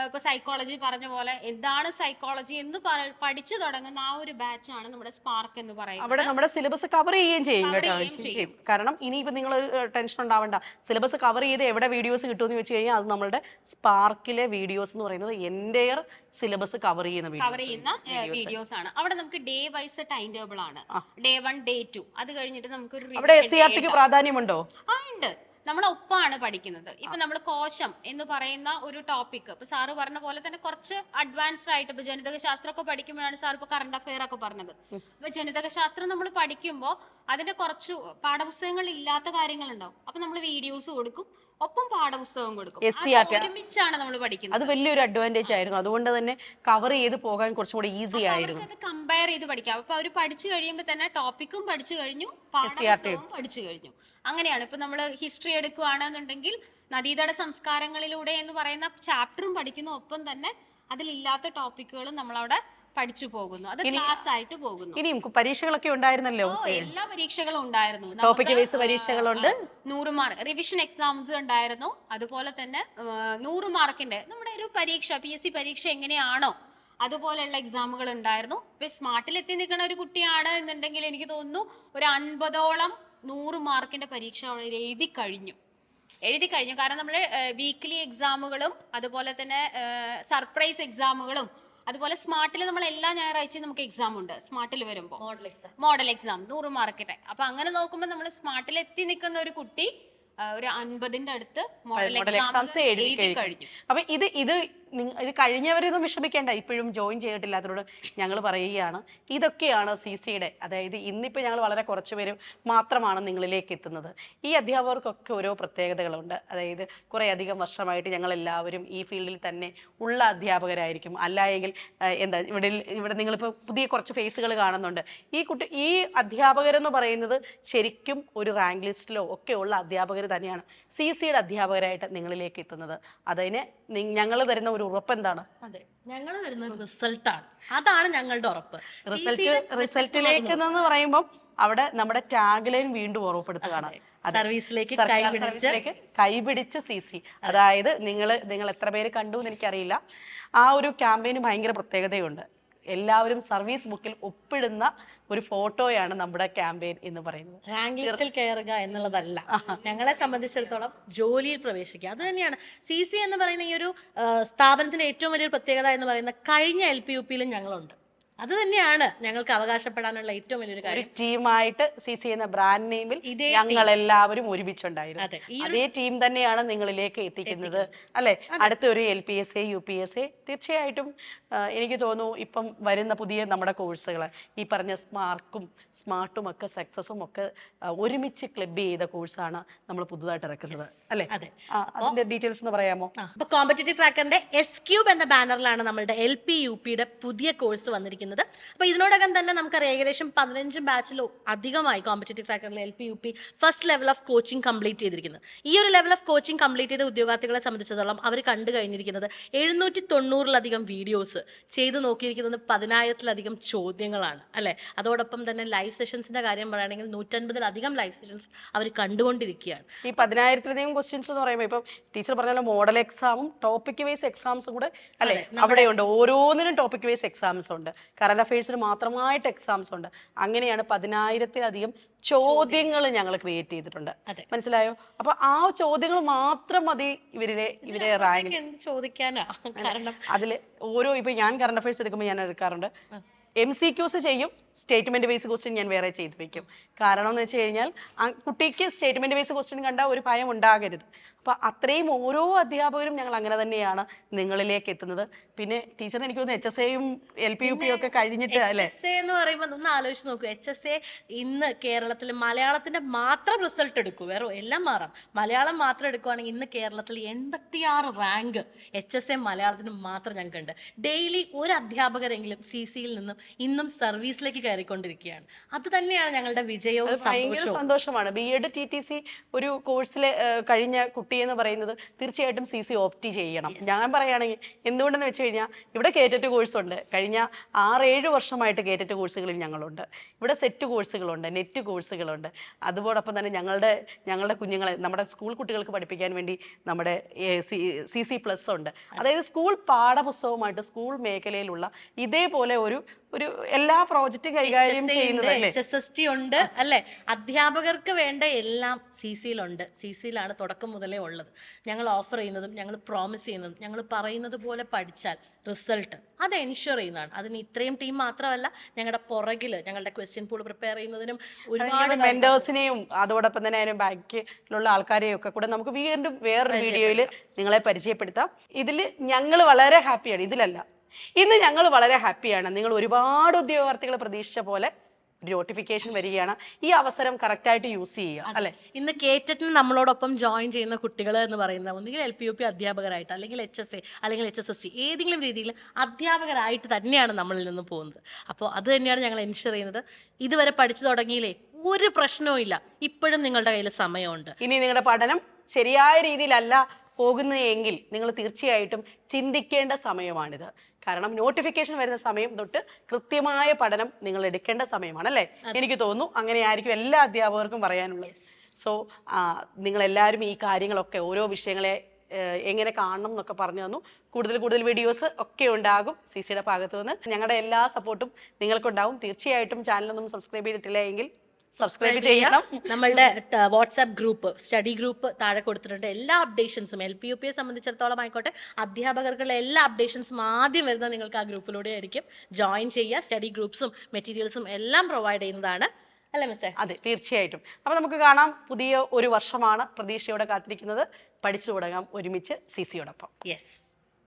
ഇപ്പോൾ സൈക്കോളജി പറഞ്ഞ പോലെ എന്താണ് സൈക്കോളജി എന്ന് പഠിച്ചു തുടങ്ങുന്ന ആ ഒരു ബാച്ചാണ് നമ്മുടെ സ്പാർക്ക് എന്ന് പറയുന്നത്. അവിടെ നമ്മുടെ സിലബസ് കവർ ചെയ്യുകയും ചെയ്യും കാരണം ഇനി ഇനിയിപ്പോൾ നിങ്ങൾ ടെൻഷൻ ഉണ്ടാവണ്ട. സിലബസ് കവർ ചെയ്ത് എവിടെ വീഡിയോസ് കിട്ടുമെന്ന് വെച്ച് കഴിഞ്ഞാൽ അത് നമ്മളുടെ സ്പാർക്കിലെ വീഡിയോസ് എന്ന് പറയുന്നത് എന്റെയർ സിലബസ് കവർ ചെയ്യുന്ന കവർ ചെയ്യുന്ന. വീഡിയോസ് ആണ്. അവിടെ നമുക്ക് ഡേ വൈസ് ടൈം ടേബിൾ ആണ് ഡേ വൺ ഡേ ടു അത് കഴിഞ്ഞിട്ട് നമുക്കൊരു അവിടെ revision S C R day ടിക്ക് പ്രാധാന്യമുണ്ടോ? ആ ഉണ്ട്. നമ്മൾ ഒപ്പമാണ് പഠിക്കുന്നത്. ഇപ്പൊ നമ്മൾ കോശം എന്ന് പറയുന്ന ഒരു ടോപ്പിക് ഇപ്പൊ സാറ് പറഞ്ഞ പോലെ തന്നെ കുറച്ച് അഡ്വാൻസ്ഡ് ആയിട്ട് ഇപ്പൊ ജനിതക ശാസ്ത്രമൊക്കെ പഠിക്കുമ്പോഴാണ് സാർ ഇപ്പൊ കറണ്ട് അഫെയർ ഒക്കെ പറഞ്ഞത്. അപ്പൊ ജനിതക ശാസ്ത്രം നമ്മൾ പഠിക്കുമ്പോൾ അതിന്റെ കുറച്ച് പാഠപുസ്തകങ്ങളിൽ ഇല്ലാത്ത കാര്യങ്ങളുണ്ടാവും. അപ്പൊ നമ്മൾ വീഡിയോസ് കൊടുക്കും. ഒപ്പം പാഠപുസ്തകം കൊടുക്കും. ഒരുമിച്ചാണ് നമ്മൾ പഠിക്കുന്നത്. അത് വലിയൊരു അഡ്വാന്റേജ് ആയിരുന്നു. അതുകൊണ്ട് തന്നെ കവർ ചെയ്ത് പോകാൻ കുറച്ചും കൂടി ഈസി ആയിരുന്നു. അത് കമ്പയർ ചെയ്ത് പഠിക്കാം. അപ്പൊ അവർ പഠിച്ചു കഴിയുമ്പോൾ തന്നെ ടോപ്പിക്കും പഠിച്ചു കഴിഞ്ഞു. പാഠപുസ്തകവും പഠിച്ചു കഴിഞ്ഞു. അങ്ങനെയാണ്. ഇപ്പൊ നമ്മൾ ഹിസ്റ്ററി എടുക്കുകയാണെന്നുണ്ടെങ്കിൽ നദീതട സംസ്കാരങ്ങളിലൂടെ എന്ന് പറയുന്ന ചാപ്റ്ററും പഠിക്കുന്ന ഒപ്പം തന്നെ അതിലില്ലാത്ത ടോപ്പിക്കുകളും നമ്മളവിടെ പഠിച്ചു പോകുന്നു. അത് ക്ലാസ് ആയിട്ട് പോകുന്നു. ഇനിയും പരീക്ഷകളൊക്കെ ഉണ്ടായിരുന്നല്ലോ എല്ലാ പരീക്ഷകളും ഉണ്ടായിരുന്നു. ടോപ്പിക് വൈസ് പരീക്ഷകളുണ്ട്. നൂറ് മാർക്ക് റിവിഷൻ എക്സാംസ് ഉണ്ടായിരുന്നു. അതുപോലെ തന്നെ നൂറ് മാർക്കിന്റെ നമ്മുടെ ഒരു പരീക്ഷ പി എസ് സി പരീക്ഷ എങ്ങനെയാണോ അതുപോലെയുള്ള എക്സാമുകൾ ഉണ്ടായിരുന്നു. ഇപ്പൊ സ്മാർട്ടിൽ എത്തി നിൽക്കുന്ന ഒരു കുട്ടിയാണ് എന്നുണ്ടെങ്കിൽ എനിക്ക് തോന്നുന്നു ഒരു അൻപതോളം നൂറ് മാർക്കിന്റെ പരീക്ഷ അവർ എഴുതി കഴിഞ്ഞു. എഴുതി കഴിഞ്ഞു. കാരണം നമ്മൾ വീക്ക്ലി എക്സാമുകളും അതുപോലെ തന്നെ സർപ്രൈസ് എക്സാമുകളും അതുപോലെ സ്മാർട്ടിൽ നമ്മൾ എല്ലാ ഞായറാഴ്ചയും നമുക്ക് എക്സാം ഉണ്ട്. സ്മാർട്ടിൽ വരുമ്പോൾ മോഡൽ എക്സാം മോഡൽ എക്സാം നൂറ് മാർക്കിന്റെ അപ്പൊ അങ്ങനെ നോക്കുമ്പോൾ നമ്മൾ സ്മാർട്ടിൽ എത്തി നിൽക്കുന്ന ഒരു കുട്ടി ഒരു അൻപതിന്റെ അടുത്ത് മോഡൽ എക്സാം എഴുതി കഴിഞ്ഞു. അപ്പൊ ഇത് ഇത് ഇത് കഴിഞ്ഞവരൊന്നും വിഷമിക്കേണ്ട. ഇപ്പോഴും ജോയിൻ ചെയ്തിട്ടില്ലാത്തവരോട് ഞങ്ങൾ പറയുകയാണ്. ഇതൊക്കെയാണ് സി സിയുടെ അതായത് ഇന്നിപ്പോൾ ഞങ്ങൾ വളരെ കുറച്ച് പേര് മാത്രമാണ് നിങ്ങളിലേക്ക് എത്തുന്നത്. ഈ അധ്യാപകർക്കൊക്കെ ഓരോ പ്രത്യേകതകളുണ്ട്. അതായത് കുറേ അധികം വർഷമായിട്ട് ഞങ്ങൾ എല്ലാവരും ഈ ഫീൽഡിൽ തന്നെ ഉള്ള അധ്യാപകരായിരിക്കും. അല്ല എങ്കിൽ എന്താ ഇവിടെ ഇവിടെ നിങ്ങളിപ്പോൾ പുതിയ കുറച്ച് ഫേസുകൾ കാണുന്നുണ്ട്. ഈ കുട്ടി ഈ അധ്യാപകരെന്ന് പറയുന്നത് ശരിക്കും ഒരു റാങ്ക് ലിസ്റ്റിലോ ഒക്കെ ഉള്ള അധ്യാപകർ തന്നെയാണ് സി സിയുടെ അധ്യാപകരായിട്ട് നിങ്ങളിലേക്ക് എത്തുന്നത്. അതിന് ഞങ്ങൾ തരുന്ന ഒരു ഉറപ്പ് എന്താണ് അതെ. ഞങ്ങൾ വരുന്ന റിസൾട്ടാണ്. അതാണ് ഞങ്ങളുടെ ഉറപ്പ്. റിസൾട്ട് റിസൾട്ടിലേക്ക് എന്ന് പറയുമ്പോൾ അവിടെ നമ്മുടെ ടാഗ് ലൈൻ വീണ്ടും ഓർമ്മപ്പെടുത്തുകയാണ്. സർവീസിലേക്ക് സർവീസിലേക്ക് കൈപിടിച്ച് സി സി. അതായത് നിങ്ങൾ നിങ്ങൾ എത്ര പേര് കണ്ടു എന്ന് എനിക്കറിയില്ല. ആ ഒരു ക്യാമ്പയിന് ഭയങ്കര പ്രത്യേകതയുണ്ട്. എല്ലാവരും സർവീസ് ബുക്കിൽ ഒപ്പിടുന്ന ഒരു ഫോട്ടോയാണ് നമ്മുടെ ക്യാമ്പയിൻ എന്ന് പറയുന്നത്. റാങ്ക് ലിസ്റ്റിൽ കയറുക എന്നുള്ളതല്ല. ഞങ്ങളെ സംബന്ധിച്ചിടത്തോളം ജോലിയിൽ പ്രവേശിക്കുക. അത് തന്നെയാണ്. സി സി എന്ന് പറയുന്ന ഈ ഒരു സ്ഥാപനത്തിന്റെ ഏറ്റവും വലിയൊരു പ്രത്യേകത എന്ന് പറയുന്ന കഴിഞ്ഞ എൽ പി യു പിയിലും ഞങ്ങളുണ്ട്. അത് തന്നെയാണ് ഞങ്ങൾക്ക് അവകാശപ്പെടാനുള്ള ഏറ്റവും വലിയൊരു ഒരു കാര്യം. ടീമായിട്ട് സി സി എന്ന ബ്രാൻഡ് നെയിമിൽ ഞങ്ങൾ എല്ലാവരും ഒരുമിച്ചുണ്ടായിരുന്നു. അതെ ടീം തന്നെയാണ് നിങ്ങളിലേക്ക് എത്തിക്കുന്നത്. അല്ലെ? അടുത്തൊരു L P S A U P S A തീർച്ചയായിട്ടും എനിക്ക് തോന്നുന്നു ഇപ്പം വരുന്ന പുതിയ നമ്മുടെ കോഴ്സുകൾ ഈ പറഞ്ഞ സ്മാർക്കും സ്മാർട്ടും ഒക്കെ സക്സസും ഒക്കെ ഒരുമിച്ച് ക്ലബ് ചെയ്ത കോഴ്സാണ് നമ്മൾ പുതുതായിട്ട് ഇറക്കുന്നത്. അല്ലെ? അതെ. അതിന്റെ ഡീറ്റെയിൽസ് ഒന്ന് പറയാമോ? അപ്പൊ കോമ്പറ്റേറ്റീവ് ട്രാക്കറിന്റെ എസ് ക്യൂബ് എന്ന ബാനറിലാണ് നമ്മുടെ എൽ പി യു പിയുടെ പുതിയ കോഴ്സ് വന്നിരിക്കുന്നത്. അപ്പൊ ഇതിനോടകം തന്നെ നമുക്കറിയാം ഏകദേശം പതിനഞ്ച് ബാച്ചിലോ അധികമായി competitive ട്രാക്കറിൽ L P U P first level of coaching complete ചെയ്തിരിക്കുന്നത് ഈ ഒരു ലെവൽ ഓഫ് കോച്ചിങ് കംപ്ലീറ്റ് ചെയ്ത ഉദ്യോഗാർത്ഥികളെ സംബന്ധിച്ചിടത്തോളം അവർ കണ്ടു കഴിഞ്ഞിരിക്കുന്നത് എഴുന്നൂറ്റി തൊണ്ണൂറിലധികം വീഡിയോസ് ചെയ്തു നോക്കിയിരിക്കുന്നത് പതിനായിരത്തിലധികം ചോദ്യങ്ങളാണ് അല്ലേ? അതോടൊപ്പം തന്നെ ലൈവ് സെഷൻസിന്റെ കാര്യം പറയുകയാണെങ്കിൽ നൂറ്റൻപതിലധികം ലൈവ് സെഷൻസ് അവർ കണ്ടുകൊണ്ടിരിക്കുകയാണ്. ഈ പതിനായിരത്തിലധികം ക്വസ്റ്റ്യൻസ് എന്ന് പറയുമ്പോൾ ഇപ്പം ടീച്ചർ പറഞ്ഞ മോഡൽ എക്സാമും ടോപ്പിക് വൈസ് എക്സാംസും കൂടെ അല്ലേ? അവിടെയുണ്ട്. ഓരോന്നിനും ടോപ്പിക് വൈസ് എക്സാംസ് ഉണ്ട്. കറണ്ട് അഫയേഴ്സിന് മാത്രമായിട്ട് എക്സാംസ് ഉണ്ട്. അങ്ങനെയാണ് പതിനായിരത്തിലധികം ചോദ്യങ്ങൾ ഞങ്ങൾ ക്രിയേറ്റ് ചെയ്തിട്ടുണ്ട്. മനസ്സിലായോ? അപ്പൊ ആ ചോദ്യങ്ങൾ മാത്രം മതി ഇവരിലെ ഇവരെ റാങ്ക് ചോദിക്കാനാ? കാരണം അതിൽ ഓരോ ഇപ്പൊ ഞാൻ കറണ്ട് അഫയേഴ്സ് എടുക്കുമ്പോൾ ഞാൻ എടുക്കാറുണ്ട്. എം സി ക്യൂസ് ചെയ്യും സ്റ്റേറ്റ്മെന്റ് ബേസ് ക്വസ്റ്റ്യൻ ഞാൻ വേറെ ചെയ്ത് വെക്കും കാരണം എന്ന് വെച്ച് കഴിഞ്ഞാൽ ആ കുട്ടിക്ക് സ്റ്റേറ്റ്മെന്റ് ബേസ് ക്വസ്റ്റ്യൻ കണ്ടാൽ ഒരു ഭയം ഉണ്ടാകരുത്. അപ്പൊ അത്രയും ഓരോ അധ്യാപകരും ഞങ്ങൾ അങ്ങനെ തന്നെയാണ് നിങ്ങളിലേക്ക് എത്തുന്നത്. പിന്നെ ടീച്ചർ എനിക്ക് തോന്നുന്നു എച്ച് എസ് എയും എൽ പി യു പി ഒക്കെ കഴിഞ്ഞിട്ട് അല്ലേ? എസ് എ എന്ന് പറയുമ്പോൾ ഒന്ന് ആലോചിച്ച് നോക്കൂ. എച്ച് എസ് എ ഇന്ന് കേരളത്തിൽ മലയാളത്തിന്റെ മാത്രം റിസൾട്ട് എടുക്കൂ. വേറെ എല്ലാം മാറാം. മലയാളം മാത്രം എടുക്കുവാണെങ്കിൽ ഇന്ന് കേരളത്തിൽ എൺപത്തിയാറ് റാങ്ക് എച്ച് എസ് എ മലയാളത്തിന് മാത്രം ഞങ്ങൾക്കുണ്ട്. ഡെയിലി ഒരു അധ്യാപകരെങ്കിലും സി സിയിൽ നിന്നും ഇന്നും സർവീസിലേക്ക് കയറിക്കൊണ്ടിരിക്കുകയാണ്. അത് തന്നെയാണ് ഞങ്ങളുടെ വിജയവും സന്തോഷമാണ്. B Ed T T C ഒരു കോഴ്സിലെ കഴിഞ്ഞ കുട്ടി എന്ന് പറയുന്നത് തീർച്ചയായിട്ടും സി സി ഓപ്റ്റ് ചെയ്യണം. ഞാൻ പറയുകയാണെങ്കിൽ എന്തുകൊണ്ടെന്ന് വെച്ച് കഴിഞ്ഞാൽ ഇവിടെ കേറ്ററ്റ് കോഴ്സ് ഉണ്ട്. കഴിഞ്ഞ ആറേഴ് വർഷമായിട്ട് കേറ്ററ്റ് കോഴ്സുകളിൽ ഞങ്ങളുണ്ട്. ഇവിടെ സെറ്റ് കോഴ്സുകളുണ്ട് നെറ്റ് കോഴ്സുകളുണ്ട് അതോടൊപ്പം തന്നെ ഞങ്ങളുടെ ഞങ്ങളുടെ കുഞ്ഞുങ്ങളെ നമ്മുടെ സ്കൂൾ കുട്ടികൾക്ക് പഠിപ്പിക്കാൻ വേണ്ടി നമ്മുടെ സി സി പ്ലസ് ഉണ്ട്. അതായത് സ്കൂൾ പാഠപുസ്തകവുമായിട്ട് സ്കൂൾ മേഖലയിലുള്ള ഇതേപോലെ ഒരു ഒരു എല്ലാ പ്രോജക്റ്റും കൈകാര്യം ചെയ്യുന്നത് ഉണ്ട് അല്ലെ? അധ്യാപകർക്ക് വേണ്ട എല്ലാം സി സിയിലുണ്ട് സി സിയിലാണ് തുടക്കം മുതലേ ഉള്ളത്. ഞങ്ങൾ ഓഫർ ചെയ്യുന്നതും ഞങ്ങൾ പ്രോമിസ് ചെയ്യുന്നതും ഞങ്ങൾ പറയുന്നത് പോലെ പഠിച്ചാൽ റിസൾട്ട് അത് എൻഷുർ ചെയ്യുന്നതാണ്. അതിന് ഇത്രയും ടീം മാത്രമല്ല ഞങ്ങളുടെ പുറകിൽ ഞങ്ങളുടെ ക്വസ്റ്റ്യൻ പൂൾ പ്രിപ്പയർ ചെയ്യുന്നതിനും ഒരുപാട് മെന്റേഴ്സിനെയും അതോടൊപ്പം തന്നെ അതിന് ബാക്കിലുള്ള ആൾക്കാരെയും ഒക്കെ കൂടെ നമുക്ക് വീണ്ടും വേറൊരു വീഡിയോയിൽ നിങ്ങളെ പരിചയപ്പെടുത്താം. ഇതിൽ ഞങ്ങൾ വളരെ ഹാപ്പിയാണ് ഇതിലല്ല ഇന്ന് ഞങ്ങൾ വളരെ ഹാപ്പിയാണ്. നിങ്ങൾ ഒരുപാട് ഉദ്യോഗാർത്ഥികൾ പ്രതീക്ഷിച്ച പോലെ നോട്ടിഫിക്കേഷൻ വരികയാണ്. ഈ അവസരം കറക്റ്റായിട്ട് യൂസ് ചെയ്യുക അല്ലെ? ഇന്ന് കേറ്ററ്റിന് നമ്മളോടൊപ്പം ജോയിൻ ചെയ്യുന്ന കുട്ടികൾ എന്ന് പറയുന്ന ഒന്നുകിൽ എൽ പി യു പി അധ്യാപകരായിട്ട് അല്ലെങ്കിൽ എച്ച് എസ് എ അല്ലെങ്കിൽ എച്ച് എസ് എസ് ടി ഏതെങ്കിലും രീതിയിൽ അധ്യാപകരായിട്ട് തന്നെയാണ് നമ്മളിൽ നിന്ന് പോകുന്നത്. അപ്പോൾ അത് തന്നെയാണ് ഞങ്ങൾ എൻഷർ ചെയ്യുന്നത്. ഇതുവരെ പഠിച്ചു തുടങ്ങിയില്ലേ? ഒരു പ്രശ്നവും ഇല്ല. ഇപ്പോഴും നിങ്ങളുടെ കയ്യിൽ സമയമുണ്ട്. ഇനി നിങ്ങളുടെ പഠനം ശരിയായ രീതിയിലല്ല പോകുന്നതെങ്കിൽ നിങ്ങൾ തീർച്ചയായിട്ടും ചിന്തിക്കേണ്ട സമയമാണിത്. കാരണം നോട്ടിഫിക്കേഷൻ വരുന്ന സമയം തൊട്ട് കൃത്യമായ പഠനം നിങ്ങൾ എടുക്കേണ്ട സമയമാണ് അല്ലേ? എനിക്ക് തോന്നുന്നു അങ്ങനെ ആയിരിക്കും എല്ലാ അധ്യാപകർക്കും പറയാനുള്ളത്. സോ നിങ്ങളെല്ലാവരും ഈ കാര്യങ്ങളൊക്കെ ഓരോ വിഷയങ്ങളെ എങ്ങനെ കാണണം എന്നൊക്കെ പറഞ്ഞു തന്നു. കൂടുതൽ കൂടുതൽ വീഡിയോസ് ഒക്കെ ഉണ്ടാകും സി സിയുടെ ഭാഗത്തു നിന്ന് ഞങ്ങളുടെ എല്ലാ സപ്പോർട്ടും നിങ്ങൾക്കുണ്ടാകും തീർച്ചയായിട്ടും ചാനലൊന്നും സബ്സ്ക്രൈബ് ചെയ്തിട്ടില്ല എങ്കിൽ സബ്സ്ക്രൈബ് ചെയ്യണം. നമ്മളുടെ വാട്സ്ആപ്പ് ഗ്രൂപ്പ് സ്റ്റഡി ഗ്രൂപ്പ് താഴെ കൊടുത്തിട്ടുണ്ട്. എല്ലാ അപ്ഡേഷൻസും എൽ പി യു പിയെ സംബന്ധിച്ചിടത്തോളം ആയിക്കോട്ടെ അധ്യാപകർക്കുള്ള എല്ലാ അപ്ഡേഷൻസും ആദ്യം വരുന്നത് നിങ്ങൾക്ക് ആ ഗ്രൂപ്പിലൂടെ ആയിരിക്കും. ജോയിൻ ചെയ്യുക. സ്റ്റഡി ഗ്രൂപ്പ്സും മെറ്റീരിയൽസും എല്ലാം പ്രൊവൈഡ് ചെയ്യുന്നതാണ്. അല്ലേ മിസ്സേ അതെ തീർച്ചയായിട്ടും. അപ്പോൾ നമുക്ക് കാണാം പുതിയ ഒരു വർഷമാണ് പ്രതീക്ഷയോടെ കാത്തിരിക്കുന്നത്. പഠിച്ചു തുടങ്ങാം ഒരുമിച്ച് സി സിയോടൊപ്പം. യെസ്